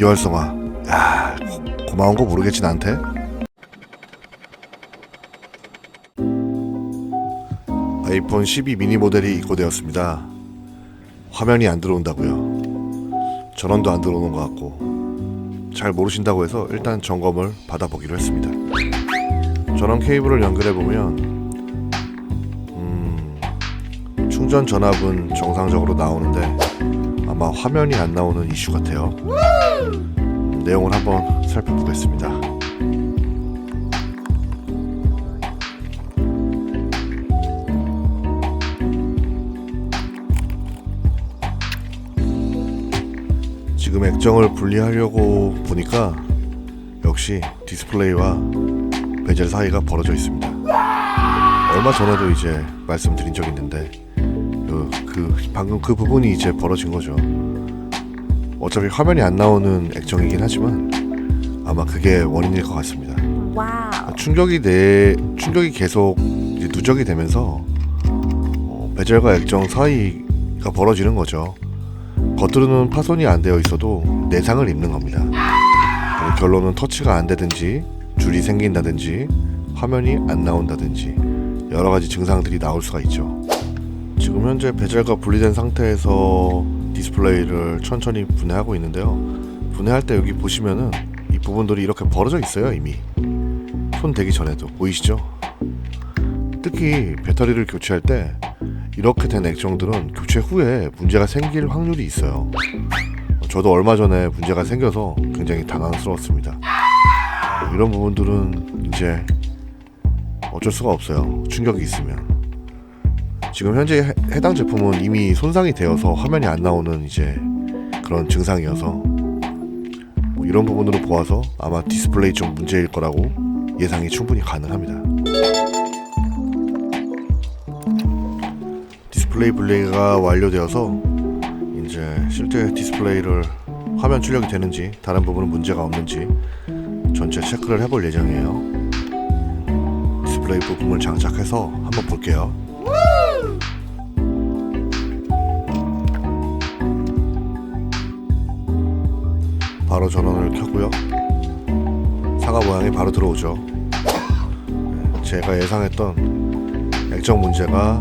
비활성화. 야, 고, 고마운 거 모르겠지 나한테. 아이폰 12 미니 모델이 입고되었습니다. 화면이 안 들어온다고요. 전원도 안 들어오는 것 같고 잘 모르신다고 해서 일단 점검을 받아보기로 했습니다. 전원 케이블을 연결해 보면 음, 충전 전압은 정상적으로 나오는데 아마 화면이 안 나오는 이슈 같아요. 음, 내용을 한번 살펴보겠습니다. 지금 액정을 분리하려고 보니까 역시 디스플레이와 베젤 사이가 벌어져 있습니다. 얼마 전에도 이제 말씀드린 적 있는데 그, 그 방금 그 부분이 이제 벌어진 거죠. 어차피 화면이 안 나오는 액정이긴 하지만 아마 그게 원인일 것 같습니다. 와우. 충격이 내 충격이 계속 누적이 되면서 어, 베젤과 액정 사이가 벌어지는 거죠. 겉으로는 파손이 안 되어 있어도 내상을 입는 겁니다. 결론은 터치가 안 되든지 줄이 생긴다든지 화면이 안 나온다든지 여러 가지 증상들이 나올 수가 있죠. 지금 현재 베젤과 분리된 상태에서 디스플레이를 천천히 분해하고 있는데요. 분해할 때 여기 보시면은 이 부분들이 이렇게 벌어져 있어요 이미. 손 대기 전에도 보이시죠? 특히 배터리를 교체할 때 이렇게 된 액정들은 교체 후에 문제가 생길 확률이 있어요. 저도 얼마 전에 문제가 생겨서 굉장히 당황스러웠습니다. 이런 부분들은 이제 어쩔 수가 없어요. 충격이 있으면. 지금 현재 해- 해당 제품은 이미 손상이 되어서 화면이 안 나오는 이제 그런 증상이어서 뭐 이런 부분으로 보아서 아마 디스플레이 좀 문제일 거라고 예상이 충분히 가능합니다. 디스플레이 분리가 완료되어서 이제 실제 디스플레이를 화면 출력이 되는지 다른 부분은 문제가 없는지 전체 체크를 해볼 예정이에요. 디스플레이 부품을 장착해서 한번 볼게요. 바로 전원을 켜고요. 상하 모양이 바로 들어오죠. 네, 제가 예상했던 액정 문제가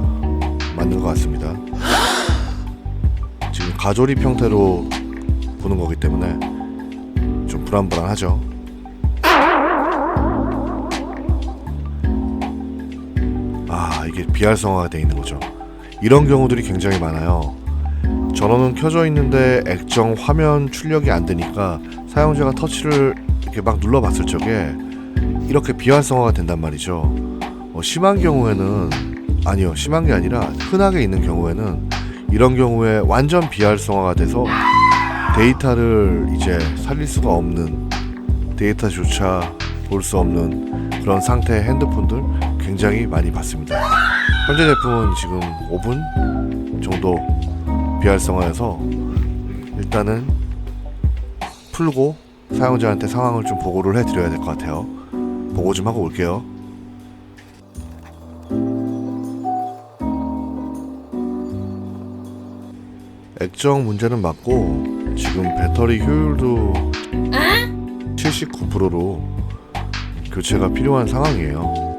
맞는 것 같습니다. 지금 가조립 형태로 보는 거기 때문에 좀 불안불안하죠. 아 이게 비활성화가 돼 있는 거죠. 이런 경우들이 굉장히 많아요. 전원은 켜져 있는데 액정 화면 출력이 안 되니까 사용자가 터치를 이렇게 막 눌러봤을 적에 이렇게 비활성화가 된단 말이죠. 어, 심한 경우에는 아니요 심한 게 아니라 흔하게 있는 경우에는 이런 경우에 완전 비활성화가 돼서 데이터를 이제 살릴 수가 없는 데이터조차 볼 수 없는 그런 상태의 핸드폰들 굉장히 많이 봤습니다. 현재 제품은 지금 5분 정도 비활성화여서 일단은 풀고 사용자한테 상황을 좀 보고를 해드려야 될 것 같아요. 보고 좀 하고 올게요. 액정 문제는 맞고 지금 배터리 효율도 79%로 교체가 필요한 상황이에요.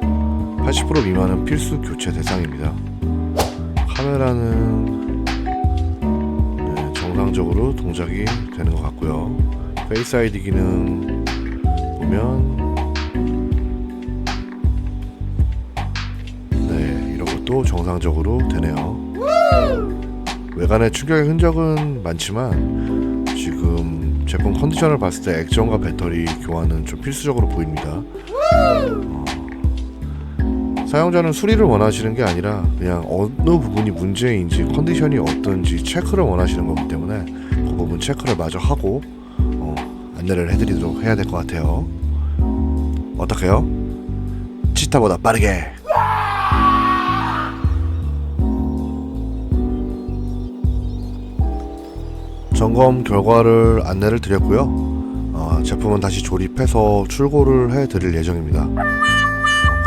80% 미만은 필수 교체 대상입니다. 카메라는 네, 정상적으로 동작이 되는 것 같고요. 페이스 아이디 기능 보면 네 이런 것도 정상적으로 되네요. 외관에 충격의 흔적은 많지만 지금 제품 컨디션을 봤을 때 액정과 배터리 교환은 좀 필수적으로 보입니다. 어, 사용자는 수리를 원하시는 게 아니라 그냥 어느 부분이 문제인지 컨디션이 어떤지 체크를 원하시는 거기 때문에 그 부분 체크를 마저 하고 어, 안내를 해드리도록 해야 될 것 같아요. 어떡해요? 치타보다 빠르게. 점검 결과를 안내를 드렸고요. 어, 제품은 다시 조립해서 출고를 해드릴 예정입니다.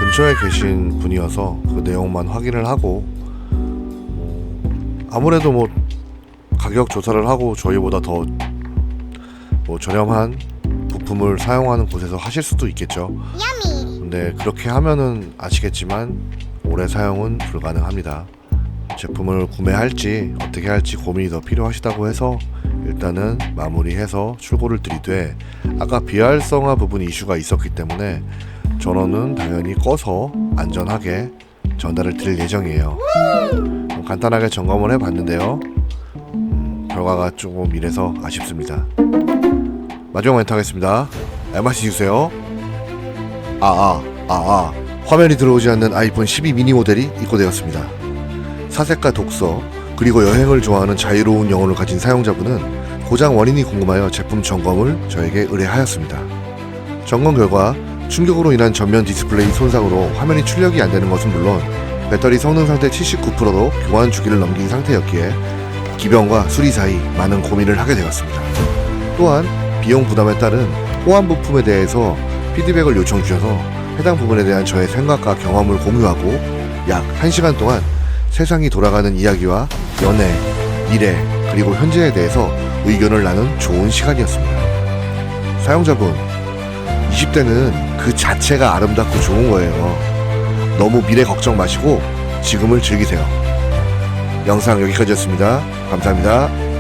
어, 근처에 계신 분이어서 그 내용만 확인을 하고 어, 아무래도 뭐 가격 조사를 하고 저희보다 더 뭐 저렴한 부품을 사용하는 곳에서 하실 수도 있겠죠. 근데 그렇게 하면은 아시겠지만 오래 사용은 불가능합니다. 제품을 구매할지 어떻게 할지 고민이 더 필요하시다고 해서 일단은 마무리해서 출고를 드리되 아까 비활성화 부분 이슈가 있었기 때문에 전원은 당연히 꺼서 안전하게 전달을 드릴 예정이에요. 간단하게 점검을 해봤는데요. 음, 결과가 조금 이래서 아쉽습니다. 마지막 멘트 하겠습니다. 알마시 주세요. 아, 아, 아, 아. 화면이 들어오지 않는 아이폰 12 미니 모델이 입고되었습니다. 사색과 독서, 그리고 여행을 좋아하는 자유로운 영혼을 가진 사용자분은 고장 원인이 궁금하여 제품 점검을 저에게 의뢰하였습니다. 점검 결과 충격으로 인한 전면 디스플레이 손상으로 화면이 출력이 안 되는 것은 물론 배터리 성능 상태 79%도 교환 주기를 넘긴 상태였기에 기병과 수리 사이 많은 고민을 하게 되었습니다. 또한 비용 부담에 따른 호환 부품에 대해서 피드백을 요청 주셔서 해당 부분에 대한 저의 생각과 경험을 공유하고 약 1시간 동안 세상이 돌아가는 이야기와 연애, 미래, 그리고 현재에 대해서 의견을 나눈 좋은 시간이었습니다. 사용자분, 20대는 그 자체가 아름답고 좋은 거예요. 너무 미래 걱정 마시고 지금을 즐기세요. 영상 여기까지였습니다. 감사합니다.